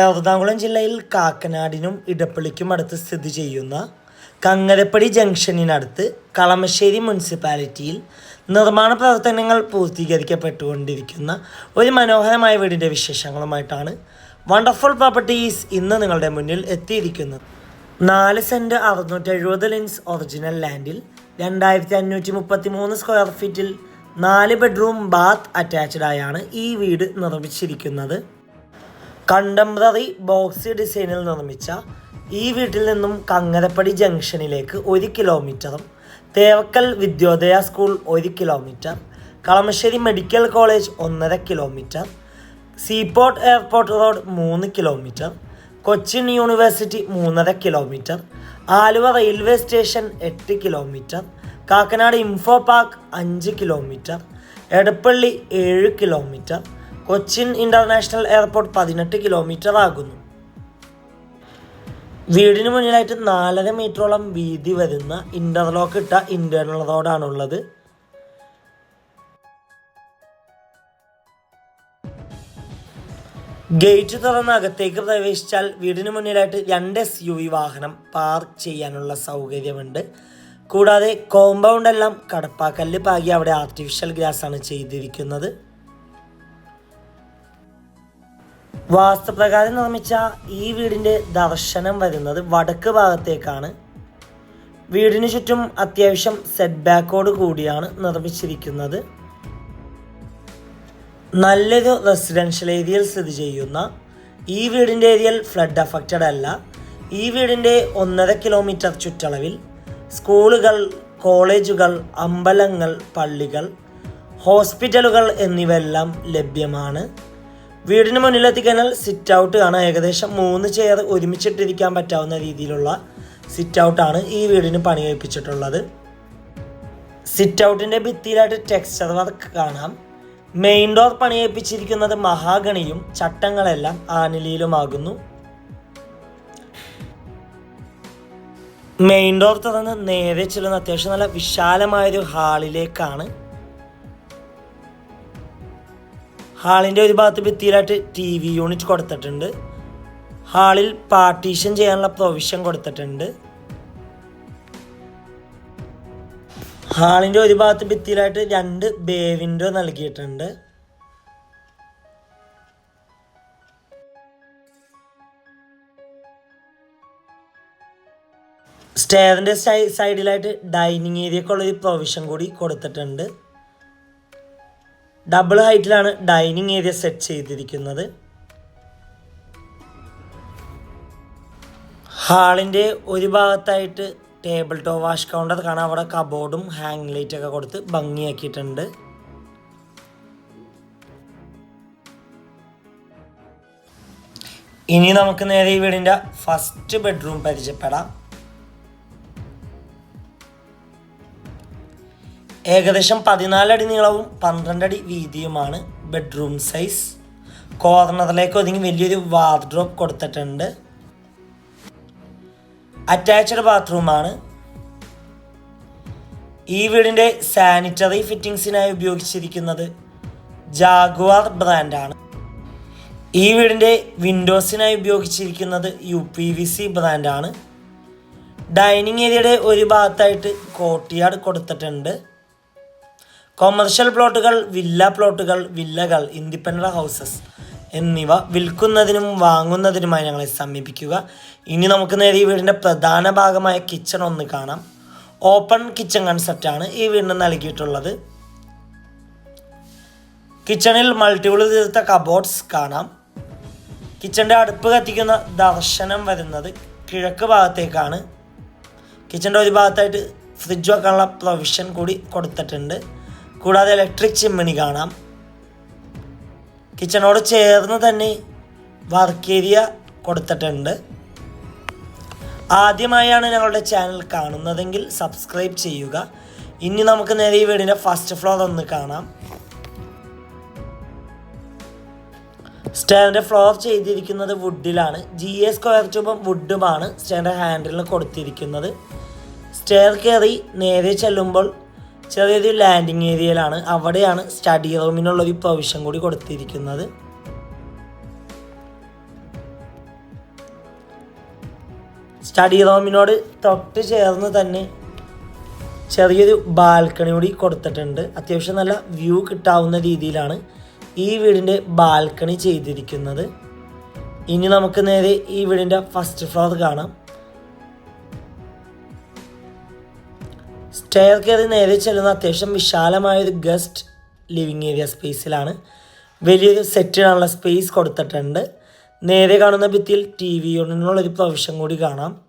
എറണാകുളം ജില്ലയിൽ കാക്കനാടിനും ഇടപ്പള്ളിക്കും അടുത്ത് സ്ഥിതി ചെയ്യുന്ന കങ്ങരപ്പടി ജംഗ്ഷനിനടുത്ത് കളമശ്ശേരി മുനിസിപ്പാലിറ്റിയിൽ നിർമ്മാണ പ്രവർത്തനങ്ങൾ പൂർത്തീകരിക്കപ്പെട്ടുകൊണ്ടിരിക്കുന്ന ഒരു മനോഹരമായ വീടിന്റെ വിശേഷങ്ങളുമായിട്ടാണ് വണ്ടർഫുൾ പ്രോപ്പർട്ടീസ് ഇന്ന് നിങ്ങളുടെ മുന്നിൽ എത്തിയിരിക്കുന്നത്. നാല് സെന്റ് അറുന്നൂറ്റി എഴുപത് ലിൻസ് ഒറിജിനൽ ലാൻഡിൽ രണ്ടായിരത്തി അഞ്ഞൂറ്റി മുപ്പത്തി മൂന്ന് സ്ക്വയർ ഫീറ്റിൽ നാല് ബെഡ്റൂം ബാത്ത് അറ്റാച്ച്ഡായാണ് ഈ വീട് നിർമ്മിച്ചിരിക്കുന്നത്. കണ്ടംപററി ബോക്സി ഡിസൈനിൽ നിർമ്മിച്ച ഈ വീട്ടിൽ നിന്നും കങ്ങരപ്പടി ജംഗ്ഷനിലേക്ക് ഒരു കിലോമീറ്ററും തേവക്കൽ വിദ്യോദയ സ്കൂൾ ഒരു കിലോമീറ്റർ കളമശ്ശേരി മെഡിക്കൽ കോളേജ് ഒന്നര കിലോമീറ്റർ സീപോർട്ട് എയർപോർട്ട് റോഡ് മൂന്ന് കിലോമീറ്റർ കൊച്ചിൻ യൂണിവേഴ്സിറ്റി മൂന്നര കിലോമീറ്റർ ആലുവ റെയിൽവേ സ്റ്റേഷൻ എട്ട് കിലോമീറ്റർ കാക്കനാട് ഇൻഫോ പാർക്ക് അഞ്ച് കിലോമീറ്റർ എടപ്പള്ളി ഏഴ് കിലോമീറ്റർ കൊച്ചിൻ ഇന്റർനാഷണൽ എയർപോർട്ട് പതിനെട്ട് കിലോമീറ്റർ ആകുന്നു. വീടിന് മുന്നിലായിട്ട് നാലര മീറ്ററോളം വീതി വരുന്ന ഇന്റർലോക്ക് ഇട്ട ഇന്റേർണൽ റോഡാണുള്ളത് ഗേറ്റ് തുറന്ന് അകത്തേക്ക് പ്രവേശിച്ചാൽ വീടിന് മുന്നിലായിട്ട് രണ്ട് എസ് യു വി വാഹനം പാർക്ക് ചെയ്യാനുള്ള സൗകര്യമുണ്ട്. കൂടാതെ കോമ്പൗണ്ട് എല്ലാം കടപ്പാക്കല്ല് പാകി അവിടെ ആർട്ടിഫിഷ്യൽ ഗ്രാസ് ആണ് ചെയ്തിരിക്കുന്നത്. വാസ്തുപ്രകാരം നിർമ്മിച്ച ഈ വീടിന്റെ ദർശനം വരുന്നത് വടക്ക് ഭാഗത്തേക്കാണ്. വീടിന് ചുറ്റും അത്യാവശ്യം സെറ്റ് ബാക്കോട് കൂടിയാണ് നിർമ്മിച്ചിരിക്കുന്നത്. നല്ലൊരു റെസിഡൻഷ്യൽ ഏരിയയിൽ സ്ഥിതി ചെയ്യുന്ന ഈ വീടിന്റെ ഏരിയൽ ഫ്ലഡ് അഫക്റ്റഡ് അല്ല. ഈ വീടിന്റെ ഒന്നര കിലോമീറ്റർ ചുറ്റളവിൽ സ്കൂളുകൾ കോളേജുകൾ അമ്പലങ്ങൾ പള്ളികൾ ഹോസ്പിറ്റലുകൾ എന്നിവയെല്ലാം ലഭ്യമാണ്. വീടിന് മുന്നിലെത്തിക്കഴിഞ്ഞാൽ സിറ്റ് ഔട്ട് ആണ്. ഏകദേശം മൂന്ന് ചെയർ ഒരുമിച്ചിട്ടിരിക്കാൻ പറ്റാവുന്ന രീതിയിലുള്ള സിറ്റ് ഔട്ടാണ് ഈ വീടിന് പണി കഴിപ്പിച്ചിട്ടുള്ളത് സിറ്റ് ഔട്ടിന്റെ ഭിത്തിയിലായിട്ട് ടെക്സ്ചർ വർക്ക് കാണാം. മെയിൻ ഡോർ പണി കഴിപ്പിച്ചിരിക്കുന്നത് മഹാഗണിയും ചട്ടങ്ങളെല്ലാം ആനിലിയിലുമാകുന്നു. മെയിൻ ഡോർ തുറന്ന് നേരെ ചെല്ലുന്ന അത്യാവശ്യം നല്ല വിശാലമായൊരു ഹാളിലേക്കാണ് ഹാളിന്റെ ഒരു ഭാഗത്ത് ഭിത്തിയിലായിട്ട് ടി വി യൂണിറ്റ് കൊടുത്തിട്ടുണ്ട്. ഹാളിൽ പാർട്ടീഷൻ ചെയ്യാനുള്ള പ്രൊവിഷൻ കൊടുത്തിട്ടുണ്ട്. ഹാളിന്റെ ഒരു ഭാഗത്ത് ഭിത്തിയിലായിട്ട് രണ്ട് ബേ വിൻഡോ നൽകിയിട്ടുണ്ട്. സ്റ്റെയറിന്റെ സൈഡിലായിട്ട് ഡൈനിങ് ഏരിയക്കുള്ളൊരു പ്രൊവിഷൻ കൂടി കൊടുത്തിട്ടുണ്ട്. ഡബിൾ ഹൈറ്റിലാണ് ഡൈനിങ് ഏരിയ സെറ്റ് ചെയ്തിരിക്കുന്നത്. ഹാളിന്റെ ഒരു ഭാഗത്തായിട്ട് ടേബിൾ ടോ വാഷ് കൗണ്ടർ കാണാം. അവിടെ കബോർഡും ഹാങ് ലൈറ്റ് ഒക്കെ കൊടുത്ത് ഭംഗിയാക്കിയിട്ടുണ്ട്. ഇനി നമുക്ക് നേരെ ഈ വീടിന്റെ ഫസ്റ്റ് ബെഡ്റൂം പരിചയപ്പെടാം. ഏകദേശം പതിനാലടി നീളവും പന്ത്രണ്ടടി വീതിയുമാണ് ബെഡ്റൂം സൈസ് കോർണറിലേക്ക് ഒതുങ്ങി വലിയൊരു വാർഡ്രോബ് കൊടുത്തിട്ടുണ്ട്. അറ്റാച്ച്ഡ് ബാത്റൂമാണ് ഈ വീടിന്റെ സാനിറ്ററി ഫിറ്റിങ്സിനായി ഉപയോഗിച്ചിരിക്കുന്നത് ജാഗ്വാർ ബ്രാൻഡാണ് ഈ വീടിന്റെ വിൻഡോസിനായി ഉപയോഗിച്ചിരിക്കുന്നത് യു പി വി സി ബ്രാൻഡാണ് ഡൈനിങ് ഏരിയയുടെ ഒരു ഭാഗത്തായിട്ട് കോട്ടിയാട് കൊടുത്തിട്ടുണ്ട്. കൊമേഴ്ഷ്യൽ പ്ലോട്ടുകൾ വില്ല പ്ലോട്ടുകൾ വില്ലകൾ ഇൻഡിപെൻഡന്റ് ഹൗസസ് എന്നിവ വിൽക്കുന്നതിനും വാങ്ങുന്നതിനുമായി ഞങ്ങളെ സമീപിക്കുക. ഇനി നമുക്ക് നേരെ ഈ വീടിന്റെ പ്രധാന ഭാഗമായ കിച്ചൺ ഒന്ന് കാണാം. ഓപ്പൺ കിച്ചൺ കൺസെപ്റ്റാണ് ഈ വീടിന് നൽകിയിട്ടുള്ളത്. കിച്ചണിൽ മൾട്ടിപ്പിൾ തീർത്ത കബോർഡ്സ് കാണാം. കിച്ചന്റെ അടുപ്പ് കത്തിക്കുന്ന ദർശനം വരുന്നത് കിഴക്ക് ഭാഗത്തേക്കാണ്. കിച്ചന്റെ ഒരു ഭാഗത്തായിട്ട് ഫ്രിഡ്ജ് വെക്കാനുള്ള പ്രൊവിഷൻ കൂടി കൊടുത്തിട്ടുണ്ട്. കൂടാതെ ഇലക്ട്രിക് ചിമ്മിണി കാണാം. കിച്ചണോട് ചേർന്ന് തന്നെ വർക്ക് ഏരിയ കൊടുത്തിട്ടുണ്ട്. ആദ്യമായാണ് ഞങ്ങളുടെ ചാനൽ കാണുന്നതെങ്കിൽ സബ്സ്ക്രൈബ് ചെയ്യുക. ഇനി നമുക്ക് നേരെ ഈ വീടിന്റെ ഫസ്റ്റ് ഫ്ലോർ ഒന്ന് കാണാം. സ്റ്റാൻഡ് ഫ്ലോർ ചെയ്തിരിക്കുന്നത് വുഡിലാണ് ജി എ സ്ക്വയർ ട്യൂബും വുഡുമാണ് സ്റ്റാൻഡ് ഹാൻഡിലിന് കൊടുത്തിരിക്കുന്നത്. സ്റ്റെയർ കയറി നേരെ ചെല്ലുമ്പോൾ ചെറിയൊരു ലാൻഡിങ് ഏരിയയിലാണ് അവിടെയാണ് സ്റ്റഡി റൂമിനുള്ളൊരു പ്രൊവിഷൻ കൂടി കൊടുത്തിരിക്കുന്നത്. സ്റ്റഡി റൂമിനോട് തൊട്ട് ചേർന്ന് തന്നെ ചെറിയൊരു ബാൽക്കണി കൂടി കൊടുത്തിട്ടുണ്ട്. അത്യാവശ്യം നല്ല വ്യൂ കിട്ടാവുന്ന രീതിയിലാണ് ഈ വീടിന്റെ ബാൽക്കണി ചെയ്തിരിക്കുന്നത്. ഇനി നമുക്ക് നേരെ ഈ വീടിന്റെ ഫസ്റ്റ് ഫ്ലോർ കാണാം. സ്റ്റെയർ കയറി നേരെ ചെല്ലുന്ന അത്യാവശ്യം വിശാലമായ ഒരു ഗസ്റ്റ് ലിവിങ് ഏരിയ സ്പേസിലാണ്. വലിയൊരു സെറ്റിനുള്ള സ്പേസ് കൊടുത്തിട്ടുണ്ട്. നേരെ കാണുന്ന ഭിത്തിയിൽ ടി വി യൂണിനുള്ളൊരു പ്രൊവിഷൻ കൂടി കാണാം.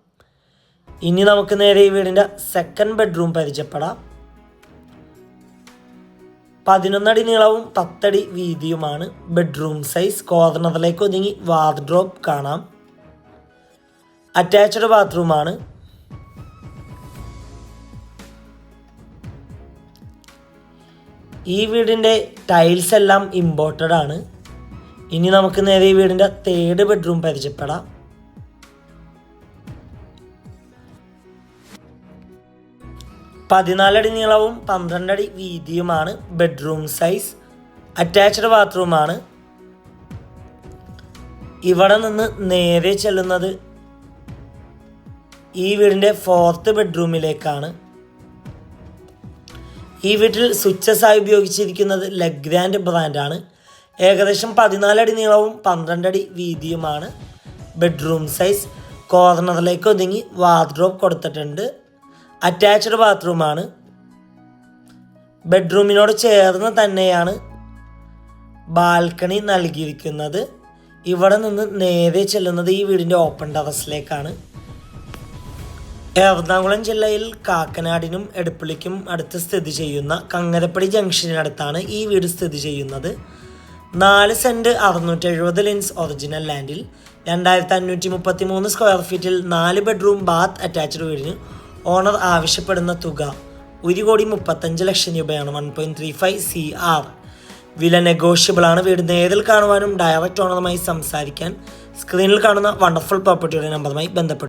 ഇനി നമുക്ക് നേരെ ഈ വീടിന്റെ സെക്കൻഡ് ബെഡ്റൂം പരിചയപ്പെടാം. പതിനൊന്നടി നീളവും പത്തടി വീതിയുമാണ്. ബെഡ്റൂം സൈസ് കോർണറിലേക്ക് ഒതുങ്ങി വാർഡ്രോബ് കാണാം. അറ്റാച്ച്ഡ് ബാത്റൂമാണ് ഈ വീടിന്റെ ടൈൽസ് എല്ലാം ഇമ്പോർട്ടഡ് ആണ്. ഇനി നമുക്ക് നേരെ ഈ വീടിന്റെ തേർഡ് ബെഡ്റൂം പരിചയപ്പെടാം. പതിനാലടി നീളവും പന്ത്രണ്ടടി വീതിയുമാണ് ബെഡ്റൂം സൈസ് അറ്റാച്ച്ഡ് ബാത്റൂമാണ് ഇവിടെ നിന്ന് നേരെ ചെല്ലുന്നത് ഈ വീടിന്റെ ഫോർത്ത് ബെഡ്റൂമിലേക്കാണ് ഈ വീട്ടിൽ സ്വിച്ചസ് ആയി ഉപയോഗിച്ചിരിക്കുന്നത് ലഗ്രാൻഡ് ബ്രാൻഡാണ്. ഏകദേശം പതിനാലടി നീളവും പന്ത്രണ്ടടി വീതിയുമാണ്. ബെഡ്റൂം സൈസ് കോർണറിലേക്ക് ഒതുങ്ങി വാർഡ്രോബ് കൊടുത്തിട്ടുണ്ട്. അറ്റാച്ച്ഡ് ബാത്റൂമാണ്. ബെഡ്റൂമിനോട് ചേർന്ന് തന്നെയാണ് ബാൽക്കണി നൽകിയിരിക്കുന്നത്. ഇവിടെ നിന്ന് നേരെ ചെല്ലുന്നത് ഈ വീടിന്റെ ഓപ്പൺ ടെറസിലേക്കാണ്. എറണാകുളം ജില്ലയിൽ കാക്കനാടിനും എടുപ്പള്ളിക്കും അടുത്ത് സ്ഥിതി ചെയ്യുന്ന കങ്ങരപ്പടി ജംഗ്ഷനടുത്താണ് ഈ വീട് സ്ഥിതി ചെയ്യുന്നത്. നാല് സെന്റ് അറുന്നൂറ്റി എഴുപത് ലിൻസ് ഒറിജിനൽ ലാൻഡിൽ രണ്ടായിരത്തി അഞ്ഞൂറ്റി മുപ്പത്തി മൂന്ന് സ്ക്വയർ ഫീറ്റിൽ നാല് ബെഡ്റൂം ബാത്ത് അറ്റാച്ച്ഡ് വീടിന് ഓണർ ആവശ്യപ്പെടുന്ന തുക ഒരു കോടി മുപ്പത്തഞ്ച് ലക്ഷം രൂപയാണ് one point three five C R. വില നെഗോഷ്യബിളാണ് വീട് നേരിൽ കാണുവാനും ഡയറക്റ്റ് ഓണറുമായി സംസാരിക്കാൻ സ്ക്രീനിൽ കാണുന്ന വണ്ടർഫുൾ പ്രോപ്പർട്ടിയുടെ നമ്പറുമായി ബന്ധപ്പെട്ടു.